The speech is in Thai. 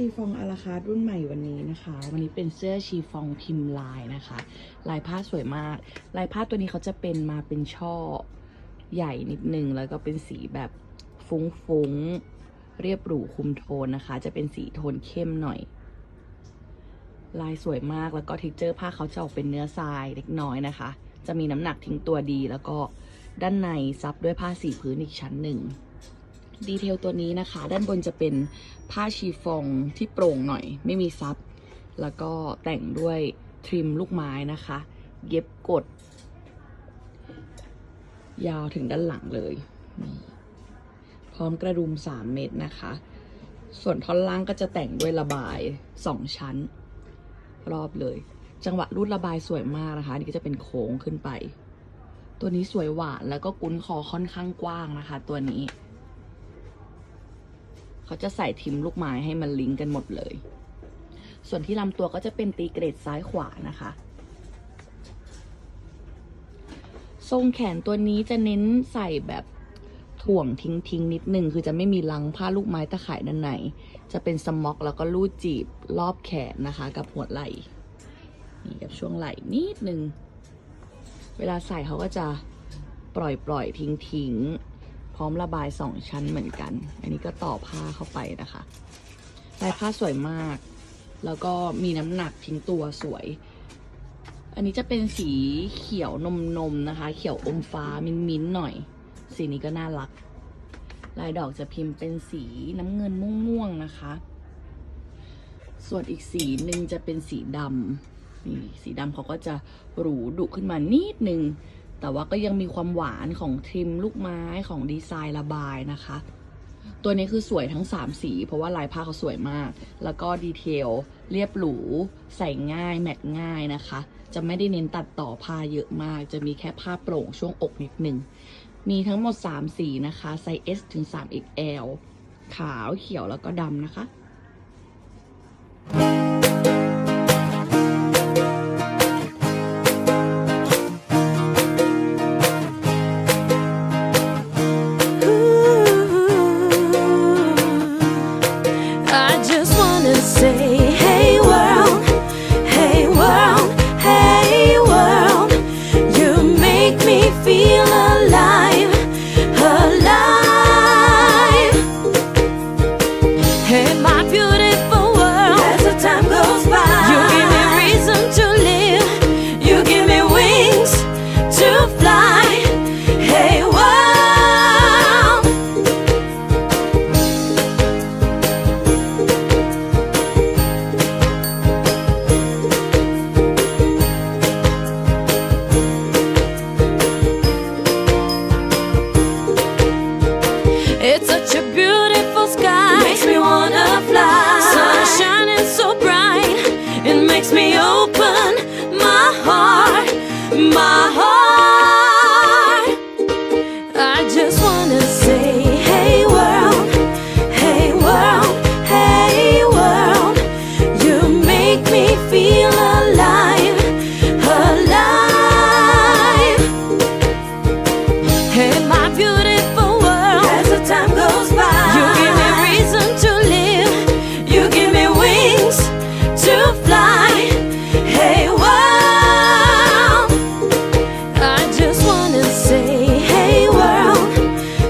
ชีฟองอาราคาร์รุ่นใหม่วันนี้นะคะ วันนี้เป็นเสื้อชีฟองพิมพ์ลายนะคะ ลายผ้าสวยมาก ลายผ้าตัวนี้เขาจะเป็นมาเป็นช่อใหญ่นิดนึง แล้วก็เป็นสีแบบฟุ้งๆ เรียบหรูคุมโทนนะคะ จะเป็นสีโทนเข้มหน่อย ลายสวยมากแล้วก็เท็กเจอร์ผ้าเขาจะออกเป็นเนื้อทรายเล็กน้อยนะคะ จะมีน้ำหนักทิ้งตัวดี แล้วก็ด้านในซับด้วยผ้าสีพื้นอีกชั้นหนึ่ง ดีเทลตัวนี้นะคะ ด้านบนจะเป็นผ้าชีฟองที่โปร่งหน่อย ไม่มีซับ แล้วก็แต่งด้วยทริมลูกไม้นะคะ เย็บกด ยาวถึงด้านหลังเลย พร้อมกระดุม 3 เม็ดนะคะ ส่วนท่อนล่างก็จะแต่งด้วยระบาย 2 ชั้น รอบเลย จังหวะรูดระบายสวยมากนะคะนี่ก็จะเป็นโค้งขึ้นไป ตัวนี้สวยหวานแล้วก็กุ้นคอค่อนข้างกว้างนะคะ ตัวนี้ เขาจะใส่ทิมลูกไม้ให้มันลิงก์กันหมดเลย ส่วนที่ลำตัวก็จะเป็นตีเกรดซ้ายขวานะคะ ทรงแขนตัวนี้จะเน้นใส่แบบถ่วงทิ้งทิ้งนิดนึง คือจะไม่มีลังผ้าลูกไม้ตะข่ายด้านในจะเป็นสม็อกแล้วก็ลูดจีบรอบแขนนะคะ กับหัวไหล่นี่กับช่วงไหล่นิดนึง เวลาใส่เขาก็จะปล่อยปล่อยทิ้งทิ้ง พร้อมระบายสองชั้นเหมือนกัน อันนี้ก็ต่อผ้าเข้าไปนะคะลายผ้าสวยมาก แล้วก็มีน้ำหนักทิ้งตัวสวย อันนี้จะเป็นสีเขียวนมนมนะคะ เขียวอมฟ้ามิ้นมิ้นหน่อย สีนี้ก็น่ารัก ลายดอกจะพิมพ์เป็นสีน้ำเงินม่วงๆนะคะ ส่วนอีกสีหนึ่งจะเป็นสีดำนี่สีดำเขาก็จะหรูดุขึ้นมานิดนึง แต่ว่าก็ยังมีความหวานของทริมลูกไม้ของดีไซน์ระบายนะคะ ตัวนี้คือสวยทั้ง 3 สี เพราะว่าลายผ้าเขาสวยมาก แล้วก็ดีเทลเรียบหรู ใส่ง่าย แมทง่ายนะคะ จะไม่ได้เน้นตัดต่อผ้าเยอะมาก จะมีแค่ผ้าโปร่งช่วงอกนิดนึง มีทั้งหมด 3 สีนะคะ ไซส์ S ถึง 3XL ขาวเขียวแล้วก็ดำนะคะ Hey, my beauty.